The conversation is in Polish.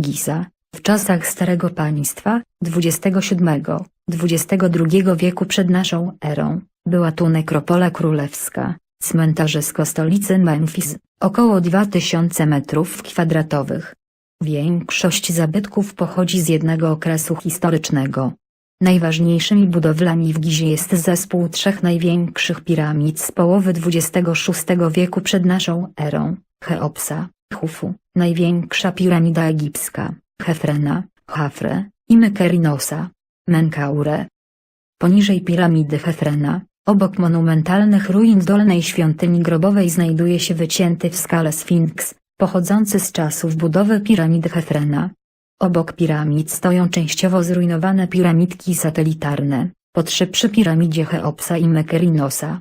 Giza. W czasach Starego Państwa, XXVII-XXII wieku przed naszą erą, była tu nekropola królewska, cmentarzysko stolicy Memphis, około 2000 metrów kwadratowych. Większość zabytków pochodzi z jednego okresu historycznego. Najważniejszymi budowlami w Gizie jest zespół trzech największych piramid z połowy XXVI wieku przed naszą erą, Cheopsa, Chufu, największa piramida egipska, Hefrena, Chafre, i Mykerinosa, Menkaure. Poniżej piramidy Hefrena, obok monumentalnych ruin dolnej świątyni grobowej znajduje się wycięty w skale Sfinks, pochodzący z czasów budowy piramidy Hefrena. Obok piramid stoją częściowo zrujnowane piramidki satelitarne, po trzy przy piramidzie Cheopsa i Mykerinosa,